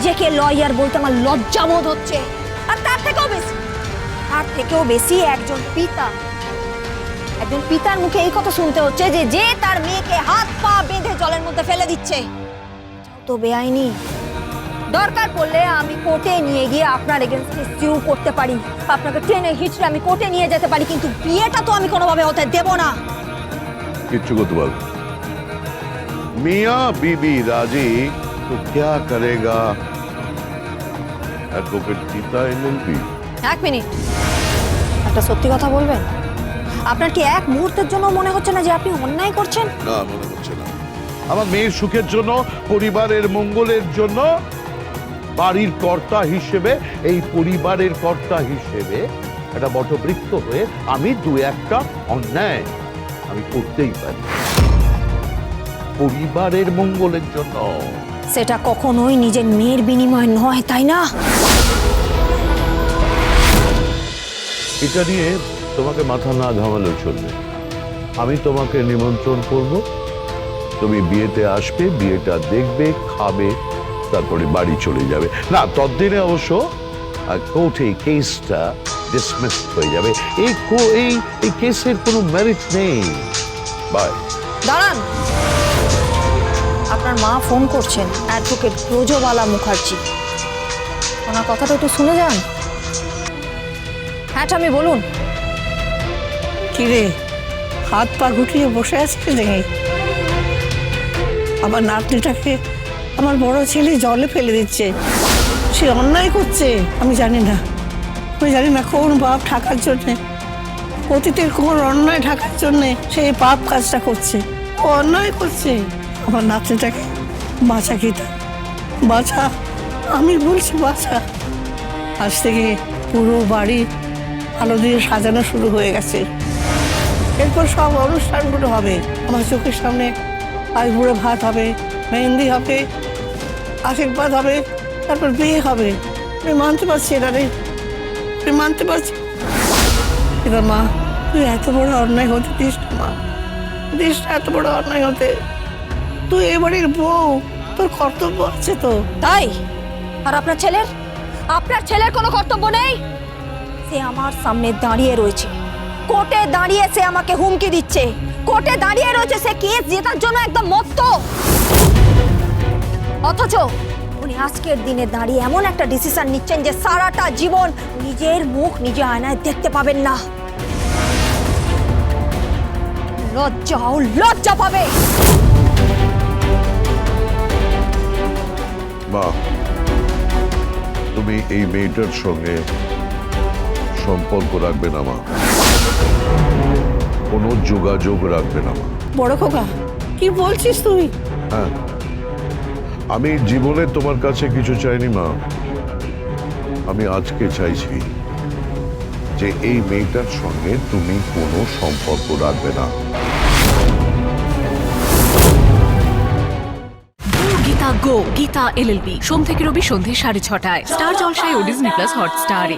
নিজেকে লয়ার বলতে আমার লজ্জা বোধ হচ্ছে আর তার থেকেও বেশি তার থেকেও বেশি একজন পিতা একজন পিতার মুখে এই কথা শুনতে হচ্ছে যে যে তার মেয়েকে হাত পা বেঁধে জলের মধ্যে ফেলে দিচ্ছে এটাও তো বেআইনি দরকার পড়লে আমি কোর্টে নিয়ে গিয়ে আপনার এগেনস্টে সিউ করতে পারি আপনাকে ট্রেনে হিচড়ে আমি কোর্টে নিয়ে যেতে পারি কিন্তু বিয়েটা তো আমি কোনোভাবে হতে দেব না किच्चू को तो बोल मियाँ बीबी राजी तो क्या करेगा অ্যাডভোকেট এক মিনিট। একটা সত্যি কথা বলবেন? আপনার কি এক জন্য মনে হচ্ছে না যে আপনি অন্যায় করছেন? মনে হচ্ছে না। আমার মেয়ের সুখের জন্য পরিবারের মঙ্গলের জন্য বাড়ির কর্তা হিসেবে এই পরিবারের কর্তা হিসেবে একটা বটবৃক্ষ হয়ে আমি দু একটা অন্যায় আমি করতেই পারি। পরিবারের মঙ্গলের জন্য। সেটা কখনোই নিজের মেয়ের বিনিময় নয় তাই না? এটা নিয়ে তোমাকে মাথা না ঘামালেও চলবে আমি তোমাকে নিমন্ত্রণ করব। তুমি বিয়েতে আসবে বিয়েটা দেখবে খাবে তারপরে বাড়ি চলে যাবে। না ততদিনে অবশ্য কোর্টে কেসটা ডিসমিস হয়ে যাবে। এই কো- এই এই কেসের কোনো মেরিট নেই। বাই দাঁড়ান। মা ফোন করছেন, অ্যাডভোকেট ব্রজবালা মুখার্জি। ওনার কথাটা একটু শুনে যান। হ্যাঁ আমি বলুন। কিরে হাত পা গুটিয়ে বসে আছিস দেখে আমার নাতনিটাকে আমার বড় ছেলে জলে ফেলে দিচ্ছে। সে অন্যায় করছে, আমি জানি না। আমি জানি না কোন বাপ ঠাকার জন্যে, অতীতের কোন অন্যায় ঢাকার জন্যে সে পাপ কাজটা করছে। অন্যায় করছে। আমার নাতনিটাকে বাঁচা গীতা বাঁচা। আমি বলছি বাঁচা। আজ থেকে পুরো বাড়ি আলো দিয়ে সাজানো শুরু হয়ে গেছে। এরপর সব অনুষ্ঠানগুলো হবে। আমার চোখের সামনে আজ বুড়ো ভাত হবে, মেহেন্দি হবে আশীর্বাদ হবে, তারপর বিয়ে হবে। আমি মানতে পারছি এটা রে। আমি মানতে পারছি এবার মা, তুই এত বড় অন্যায় হতে দিস মা। দিস এত বড় অন্যায় হতে। তুই এবারের বউ। তোর কর্তব্য আছে তো। তাই? আর আপনার ছেলের? আপনার ছেলের কোনো কর্তব্য নেই? সে আমার সামনে দাঁড়িয়ে রয়েছে। কোর্টে দাঁড়িয়ে সে আমাকে হুমকি দিচ্ছে। কোর্টে দাঁড়িয়ে রয়েছে সে কেস জেতার জন্য একদম মত্ত। অথচ উনি আজকের দিনে দাঁড়িয়ে এমন একটা ডিসিশন নিচ্ছেন যে সারাটা জীবন নিজের মুখ নিজে আয়নায় দেখতে পাবেন না। লজ্জাও লজ্জা পাবে। মা তুমি এই মেয়েটার সঙ্গে সম্পর্ক রাখবে না মা। কোনো যোগাযোগ রাখবে না মা। বড় খোকা কি বলছিস তুই? হ্যাঁ আমি জীবনে তোমার কাছে কিছু চাইনি মা। আমি আজকে চাইছি যে এই মেয়েটার সঙ্গে তুমি কোনো সম্পর্ক রাখবে না। গো গীতা এলএলবি সোম থেকে রবি সন্ধে সাড়ে ছটায়। স্টার জলসায় ও ডিজনি প্লাস হটস্টারে